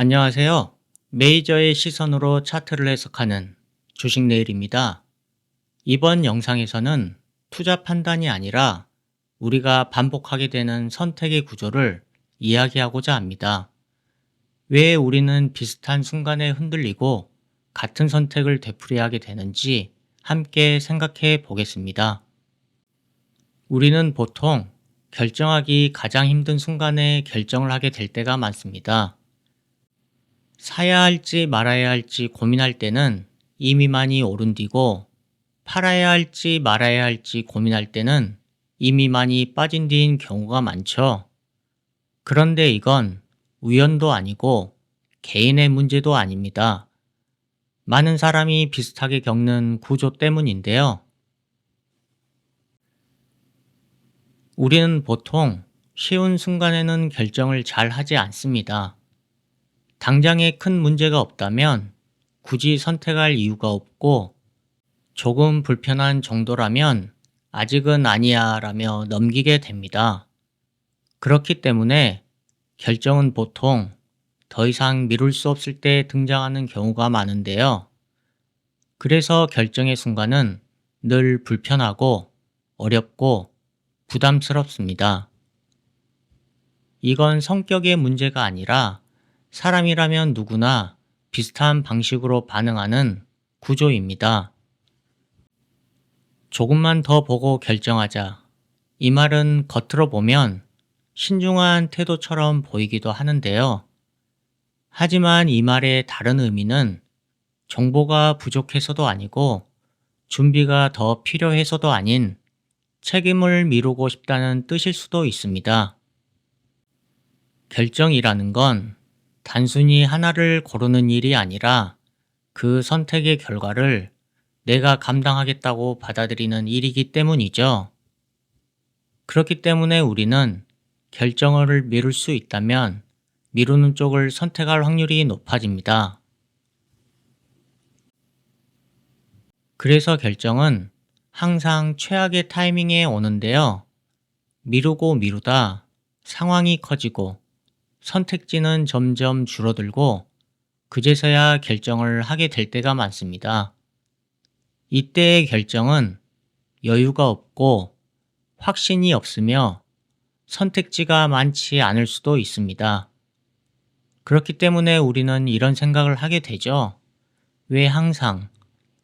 안녕하세요. 메이저의 시선으로 차트를 해석하는 주식 내일입니다. 이번 영상에서는 투자 판단이 아니라 우리가 반복하게 되는 선택의 구조를 이야기하고자 합니다. 왜 우리는 비슷한 순간에 흔들리고 같은 선택을 되풀이하게 되는지 함께 생각해 보겠습니다. 우리는 보통 결정하기 가장 힘든 순간에 결정을 하게 될 때가 많습니다. 사야 할지 말아야 할지 고민할 때는 이미 많이 오른 뒤고 팔아야 할지 말아야 할지 고민할 때는 이미 많이 빠진 뒤인 경우가 많죠. 그런데 이건 우연도 아니고 개인의 문제도 아닙니다. 많은 사람이 비슷하게 겪는 구조 때문인데요. 우리는 보통 쉬운 순간에는 결정을 잘 하지 않습니다. 당장에 큰 문제가 없다면 굳이 선택할 이유가 없고 조금 불편한 정도라면 아직은 아니야 라며 넘기게 됩니다. 그렇기 때문에 결정은 보통 더 이상 미룰 수 없을 때 등장하는 경우가 많은데요. 그래서 결정의 순간은 늘 불편하고 어렵고 부담스럽습니다. 이건 성격의 문제가 아니라 사람이라면 누구나 비슷한 방식으로 반응하는 구조입니다. 조금만 더 보고 결정하자. 이 말은 겉으로 보면 신중한 태도처럼 보이기도 하는데요. 하지만 이 말의 다른 의미는 정보가 부족해서도 아니고 준비가 더 필요해서도 아닌 책임을 미루고 싶다는 뜻일 수도 있습니다. 결정이라는 건 단순히 하나를 고르는 일이 아니라 그 선택의 결과를 내가 감당하겠다고 받아들이는 일이기 때문이죠. 그렇기 때문에 우리는 결정을 미룰 수 있다면 미루는 쪽을 선택할 확률이 높아집니다. 그래서 결정은 항상 최악의 타이밍에 오는데요. 미루고 미루다 상황이 커지고 선택지는 점점 줄어들고 그제서야 결정을 하게 될 때가 많습니다. 이때의 결정은 여유가 없고 확신이 없으며 선택지가 많지 않을 수도 있습니다. 그렇기 때문에 우리는 이런 생각을 하게 되죠. 왜 항상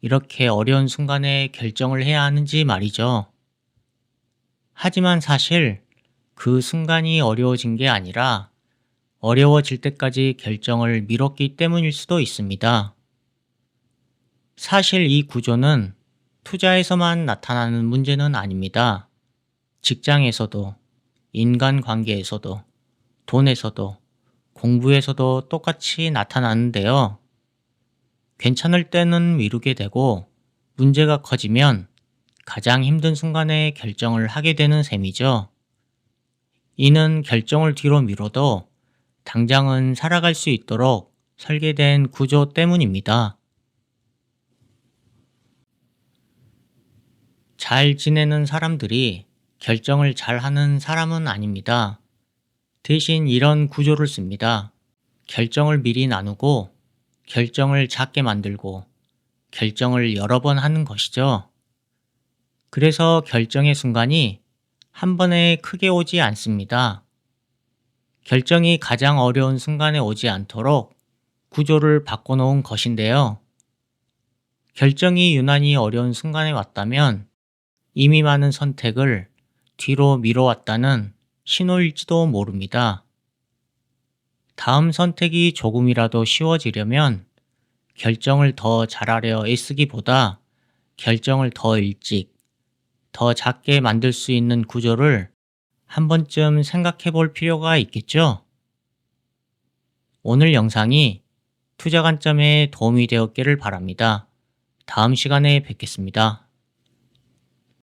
이렇게 어려운 순간에 결정을 해야 하는지 말이죠. 하지만 사실 그 순간이 어려워진 게 아니라 어려워질 때까지 결정을 미뤘기 때문일 수도 있습니다. 사실 이 구조는 투자에서만 나타나는 문제는 아닙니다. 직장에서도, 인간관계에서도, 돈에서도, 공부에서도 똑같이 나타나는데요. 괜찮을 때는 미루게 되고 문제가 커지면 가장 힘든 순간에 결정을 하게 되는 셈이죠. 이는 결정을 뒤로 미뤄도 당장은 살아갈 수 있도록 설계된 구조 때문입니다. 잘 지내는 사람들이 결정을 잘 하는 사람은 아닙니다. 대신 이런 구조를 씁니다. 결정을 미리 나누고 결정을 작게 만들고 결정을 여러 번 하는 것이죠. 그래서 결정의 순간이 한 번에 크게 오지 않습니다. 결정이 가장 어려운 순간에 오지 않도록 구조를 바꿔놓은 것인데요. 결정이 유난히 어려운 순간에 왔다면 이미 많은 선택을 뒤로 미뤄왔다는 신호일지도 모릅니다. 다음 선택이 조금이라도 쉬워지려면 결정을 더 잘하려 애쓰기보다 결정을 더 일찍, 더 작게 만들 수 있는 구조를 한 번쯤 생각해 볼 필요가 있겠죠? 오늘 영상이 투자 관점에 도움이 되었기를 바랍니다. 다음 시간에 뵙겠습니다.